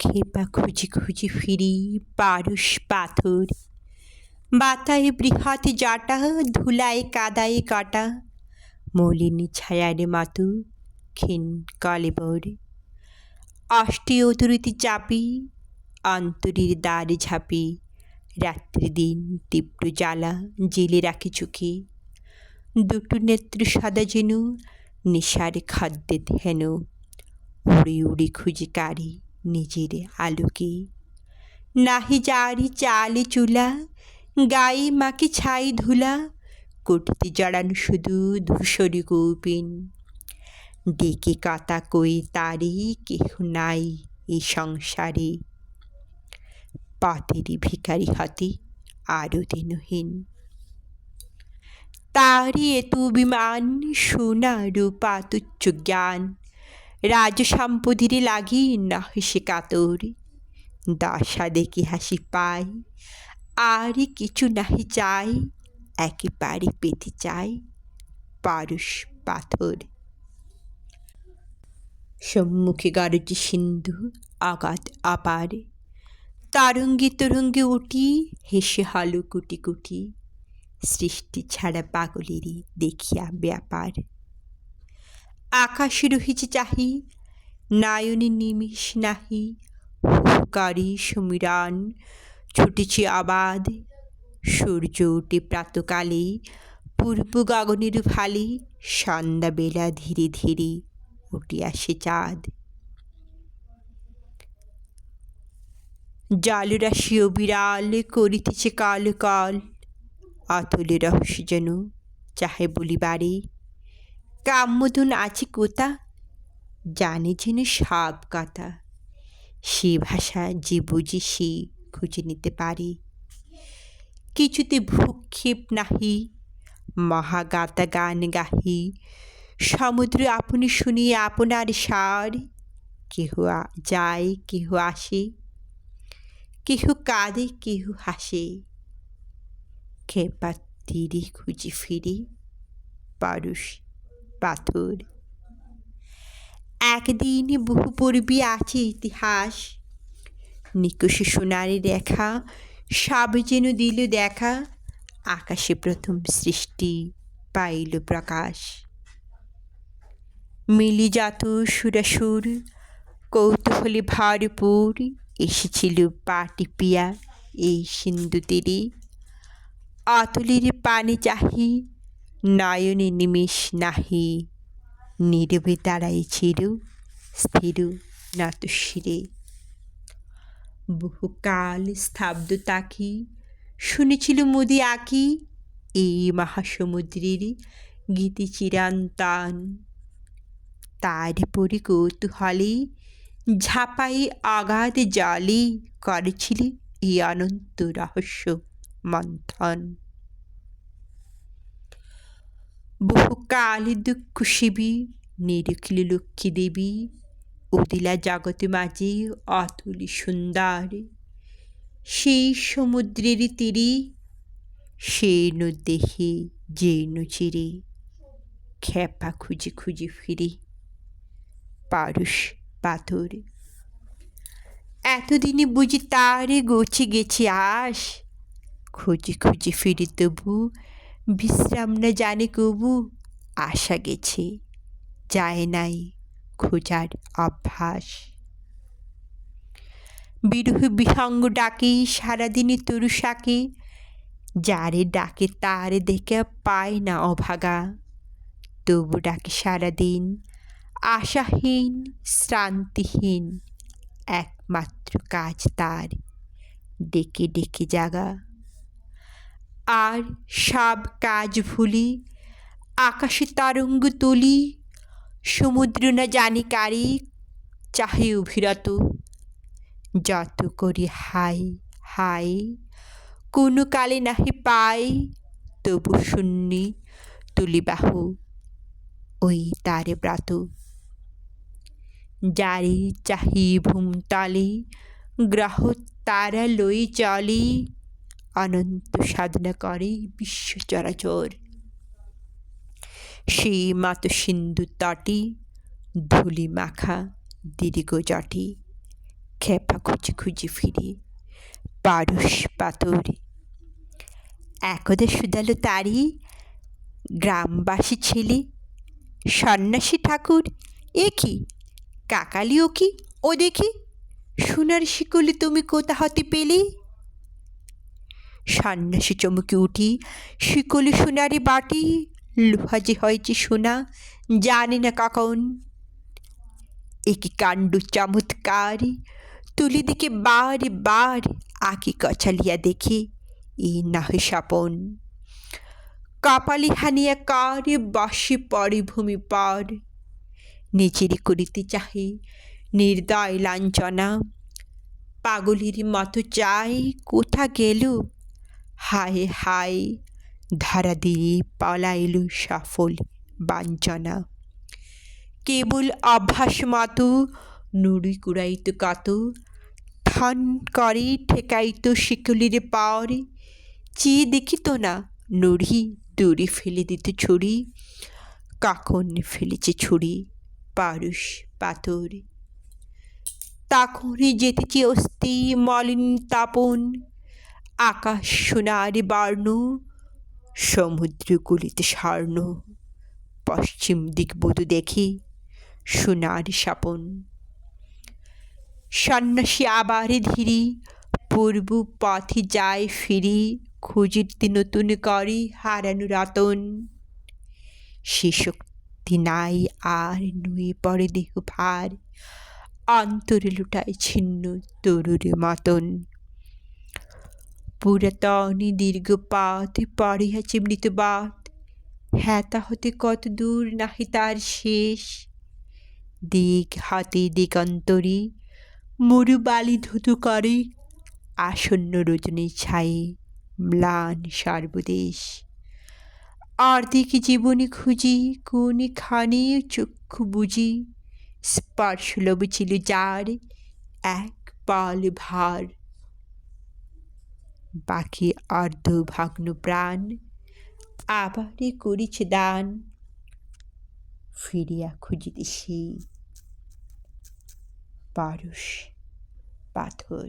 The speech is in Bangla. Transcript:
খেপা খুঁজি খুঁজি ফিরি পারুষ পাথর। বাতায় বৃহৎ জাটা, ধুলায় কাদায় কাটা। মলিনী ছায়ারে মাতু ক্ষীণ কলেবর। অষ্টি অতুরিতি চাপি, অন্তরীর দ্বার ঝাঁপি। রাত্রি দিন তীব্র জ্বালা জেলে রাখি চোখে। দুটো নেত্র সাদা যেন নেশার খাদ্যে ধ্যান। উড়ে উড়ে খুঁজে কারি। নিজের আলোকে। নাহি জারি চালে চুলা, গায়ে মাকে ছাই ধুলা, কোটিতে জড়ানো শুধু ধূসরি কৌপিন ডেকে কাতা কই তারে, কেহ নাই এ সংসারে। পথেরই ভিখারি হতে আরও দিনহীন। তারি এত বিমান সোনা রূপা তুচ্ছ জ্ঞান। রাজ সম্পদের লাগি না হেসে কাতর। দশা দেখি হাসি পাই আর কিছু নাহি চাই একেবারে পেতে চাই পারুষ পাথর। সম্মুখে গারজি সিন্ধু আগাত আপার, তারঙ্গে তরঙ্গে উঠি, হেসে হালু কুটি কুটি। সৃষ্টি ছাড়া পাগলেরই দেখিয়া ব্যাপার। আকাশে চাহি, নায়নে নিমিষ নাহি, হুকারি সমীরান। ছুটেছে আবাদ, সূর্য উঠে প্রাতকালে, পূর্ব গগনের ফালি সন্ধ্যাবেলা ধীরে ধীরে উঠে আসে চাঁদ। জলরাশি ও বিড়াল করিতেছে কাল কাল অতলে রহস্য যেন চাহে বলিবারে। কাম্যধন আছে কোথা জানে যেন সব কথা। সে ভাষা যে বুঝে সে খুঁজে নিতে পারে। কিছুতে ভূক্ষেপ নাহি মহাগাতা গান গাহি। সমুদ্র আপনি শুনিয়ে আপনার সার কেহ যায়, কেহ আসে। কেহ কাঁদে, কেহ হাসে। খেপা তীরে খুঁজে ফিরে পারুষ পাথর। একদিন বহু পূর্বে আছে ইতিহাস। নিকষে সোনারে দেখা সব যেন দিল দেখা। আকাশে প্রথম সৃষ্টি পাইল প্রকাশ। মিলি যাত সুরাসুর, কৌতূহলে ভরপুর, এসেছিল পা টিপিয়া এই সিন্ধু তীরে। অতলের পানি চাহি নয়নে নিমেষ নাহি নীরবে দাঁড়াই ছিল স্থির নাতুশিরে বহুকাল স্তব্ধ তাকি, শুনেছিল মোদি আঁকি, এই মহাসমুদ্রের গীতি চিরান্তান। তার পরে কৌতূহলে ঝাঁপাই অগাধ জলে, করেছিলে এই অনন্ত রহস্য মন্থন বহুকাল দুঃখ শিবি নিরখিল লক্ষ্মী দেবী উদিলা জগতে মাঝে অতুলি সুন্দর সেই সমুদ্রের তীরে সেন দেহে যেন চিরে খেপা খুঁজে খুঁজে ফিরে পারুষ পাথর এতদিনে বুঝি তারে গোছে গেছে আস খুঁজে খুঁজে ফিরে তবু বিশ্রাম না জানে কবু, আশা গেছে, যায় নাই খোঁজার অভ্যাস। বিরহ বিহঙ্গ ডাকে সারাদিনে তরুষাকে যারে ডাকে তারে দেখে পায় না অভাগা। তবু ডাকে সারাদিন আশাহীন, শ্রান্তিহীন, একমাত্র কাজ তার, ডেকে ডেকে জাগা। আর সব কাজ ভুলি, আকাশে তারঙ্গ তুলি, সমুদ্র না জানি কারি, চাহে অভিরত। যত করি হাই হাই, কোনো কালে নাহি পাই, তবু শূন্যে তুলিবাহু ওই তারে ব্রাত। যারি চাহি ভূমতলে গ্রহ তারা লই চলে অনন্ত সাধনা করে বিশ্ব চরাচর সেই মাত সিন্ধু তটে ধুলি মাখা দীর্ঘ জটে খেপা খুঁজে খুঁজে ফিরে পারস পাথর একদা শুধালো তারি গ্রামবাসী ছেলে সন্ন্যাসী ঠাকুর এ কি কাকালিও কি ও দেখি সোনার শিকলি তুমি কোথা হতে পেলে সন্ন্যাসী চমকে উঠি, শিকলি সোনারি বাটি লোহা যে সোনা, জানি না কখন একই কাণ্ড চমৎকার, তুলি দিকে বার বার আঁকি কছালিয়া দেখে, এ না হয় স্বপন। কপালি হানিয়া কার বসে পরে ভূমি পর। নিজেরই করিতে চাহে নির্দয় লাঞ্ছনা। পাগলের মতো চাই, কোথা গেল? হায় হায়, ধারা দিয়ে পালাইল সাফল বাঞ্ছনা। কেবল আভাস মাতু, নুড়ি কুড়াইত কত, থান করে ঠেকাইত শিকলির পর চেয়ে দেখিত না, নুড়ি দূরে ফেলে দিত ছুরি কখন ফেলেছে ছুরি পারুষ পাথর। তখনই যেতেছি অস্থি মলিন তাপন আকাশ সোনার বর্ণ সমুদ্র গুলিতে স্বর্ণ পশ্চিম দিক বধু দেখি সোনার স্বপন সন্ন্যাসী আবার ধীরি, পূর্ব পথে যায় ফিরি, খুঁজিতে নতুন করি হারানো রতন। সে শক্তি নাই আর নুয়ে পড়ে দেহ ভার, অন্তরে লুটায় ছিন্ন তরুর মতন। পুরাতন দীর্ঘ পথ পড়িয়াছে মৃতবাদ হ্যাতা হতে কত দূর নাহি তার শেষ। দিক হাতে দিগন্তরে মরু বালি ধুতু করে আসন্ন রজনী ছায়ে ম্লান সর্বদেশ। অর্ধেক জীবনে খুঁজি কোন খানে চক্ষু বুঝি স্পর্শলভ ছিল যার এক পাল ভার। বাকি অর্ধ ভগ্ন প্রাণ আবারে করিছে দান। ফিরিয়া খুঁজিতে সেই পারস পাথর।